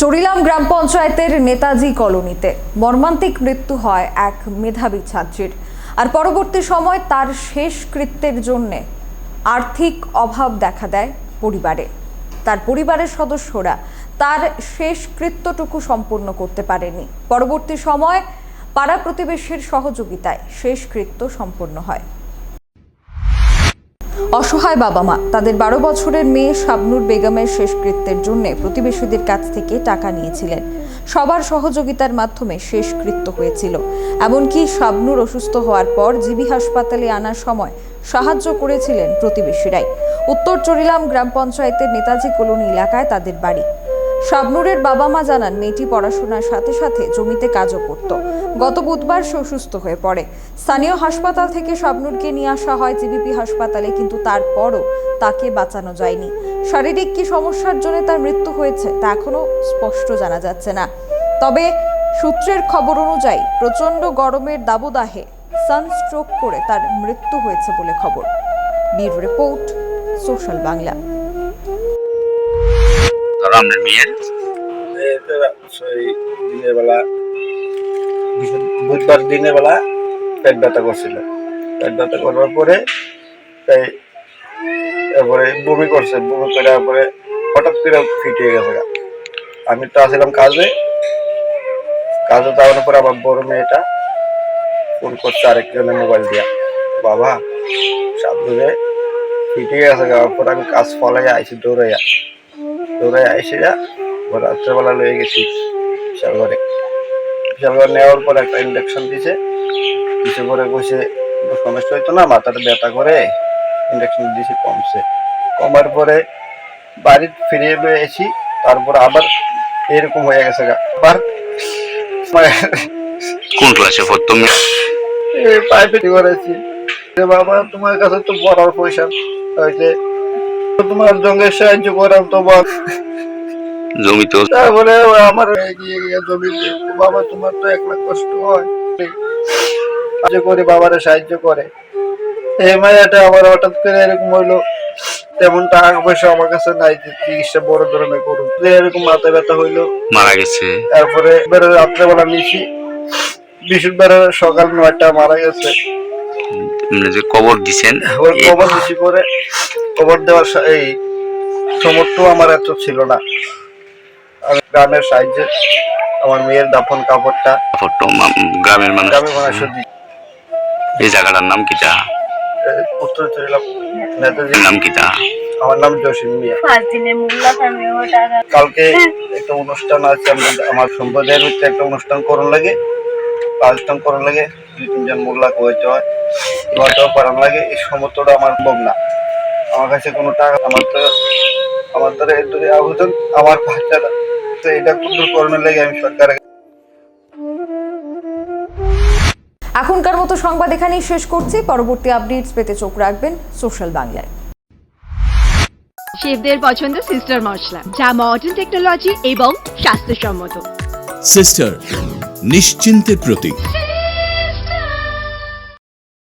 চরিলাম গ্রাম পঞ্চায়েতের নেতাজি কলোনিতে। মর্মান্তিক মৃত্যু হয় এক মেধাবী ছাত্রীর। আর পরবর্তী সময় তার শেষ কৃত্যের জন্যে আর্থিক অভাব দেখা দেয় পরিবারে। তার পরিবারের সদস্যরা তার শেষ কৃত্যটুকু সম্পূর্ণ করতে পারেনি। পরবর্তী সময় পাড়া প্রতিবেশীর সহযোগিতায় শেষ কৃত্য সম্পন্ন হয়। অসহায় বাবা মা তাদের বারো বছরের মেয়ে শাবনুর বেগমের শেষকৃত্যের জন্য প্রতিবেশীদের কাছ থেকে টাকা নিয়েছিলেন। সবার সহযোগিতার মাধ্যমে শেষকৃত্য হয়েছিল। এমনকি শাবনুর অসুস্থ হওয়ার পর জিবি হাসপাতালে আনার সময় সাহায্য করেছিলেন প্রতিবেশীরাই। উত্তর চরিলাম গ্রাম পঞ্চায়েতের নেতাজি কলোনি এলাকায় তাদের বাড়ি। শাবনুরের বাবা মা জানান, মেয়েটি পড়াশোনার সাথে সাথে জমিতে কাজও করত। গত বুধবার সে হয়ে পড়ে। স্থানীয় হাসপাতাল থেকে শাবনুরকে নিয়ে আসা হয় জিবিপি হাসপাতালে, কিন্তু তারপরও তাকে বাঁচানো যায়নি। শারীরিক কি সমস্যার জন্য তার মৃত্যু হয়েছে, তা এখনও স্পষ্ট জানা যাচ্ছে না। তবে সূত্রের খবর অনুযায়ী, প্রচণ্ড গরমের দাবদাহে সানস্ট্রোক করে তার মৃত্যু হয়েছে বলে খবর। Bureau report, social Bangla. আমি তো আসলাম কাজে কাজে যাওয়ার পরে আমার বড় মেয়েটা ফোন করছে আরেকজনের মোবাইল দিয়া। বাবা, সাবধানে ফিটিয়ে গেছে যাওয়ার আমি কাজ ফলাই আইসি দৌড়াইয়া। দৌড়াই আইসি যা রাত্রেবেলা লয়ে গেছি বিশালগড়ে বিশালগড় নেওয়ার পর একটা ইন্ডাকশন দিছে কিছু করে বসে কোনো সমস্যা হইতো না মাথাটা ব্যথা করে ইন্ডাকশন দিয়েছি কমছে কমার পরে বাড়ি ফিরে লয়ে এসি তারপর আবার এরকম হয়ে গেছে। আবার কোন ক্লাসে পড়তো মেয়ে? করেছি। বাবা তোমার কাছে তো পড়ার পয়সা হয়েছে তোমার জঙ্গের সাহায্য করাম তোমার জমিতে তারপরে আমার এগিয়ে গিয়ে জমিতে। বাবা তোমার তো এক লাখ কষ্ট হয়। সাহায্য করে বাবারে সাহায্য করে। এই মায়াটা আমার হঠাৎ করে এরকম হইল তেমন টাকা পয়সা আমার কাছে নাই যে চিকিৎসা বড় ধরনের করুন এরকম মাথা ব্যথা হইল। মারা গেছে। তারপরে এবারে রাত্রেবেলা নিছি। বৃহস্পতিবার সকাল নয়টা মারা গেছে। আপনি যে কবর দিছেন কবর বেশি করে কবর দেওয়ার এই সমর্থ আমার এত ছিল না। আমি গ্রামের সাহায্যে আমার মেয়ের দাফন কাপড়টা ফটো গ্রামের মানুষ গ্রামের মানুষ দিই এই জায়গাটার নাম কিটা উত্তর চলিলাম নেতাজি এর নাম কিটা আমার নাম জসিম মিয়া। কালকে একটা অনুষ্ঠান আছে আমরা- আমার সম্প্রদায়ের হচ্ছে একটা অনুষ্ঠান করুন লাগে অনুষ্ঠান করুন লাগে দুই তিনজন মোল্লা হইতে হয়। লাগে এই সমস্তটা আমার সম্ভব না। আমার কাছে কোনো টাকা আমার তো আমার দ্বারা এর দূরে আবেদন আমার বাচ্চাটা তো এটা করণের লাগে আমি সরকারের এখনকার মতো সংবাদ এখানেই শেষ করছি। পরবর্তী আপডেটস পেতে চোখ রাখবেন সোশ্যাল বাংলায়। শেফদের পছন্দ সিস্টার মশলা যা মডার্ন টেকনোলজি এবং স্বাস্থ্যসম্মত। সিস্টার নিশ্চিন্তের প্রতীক।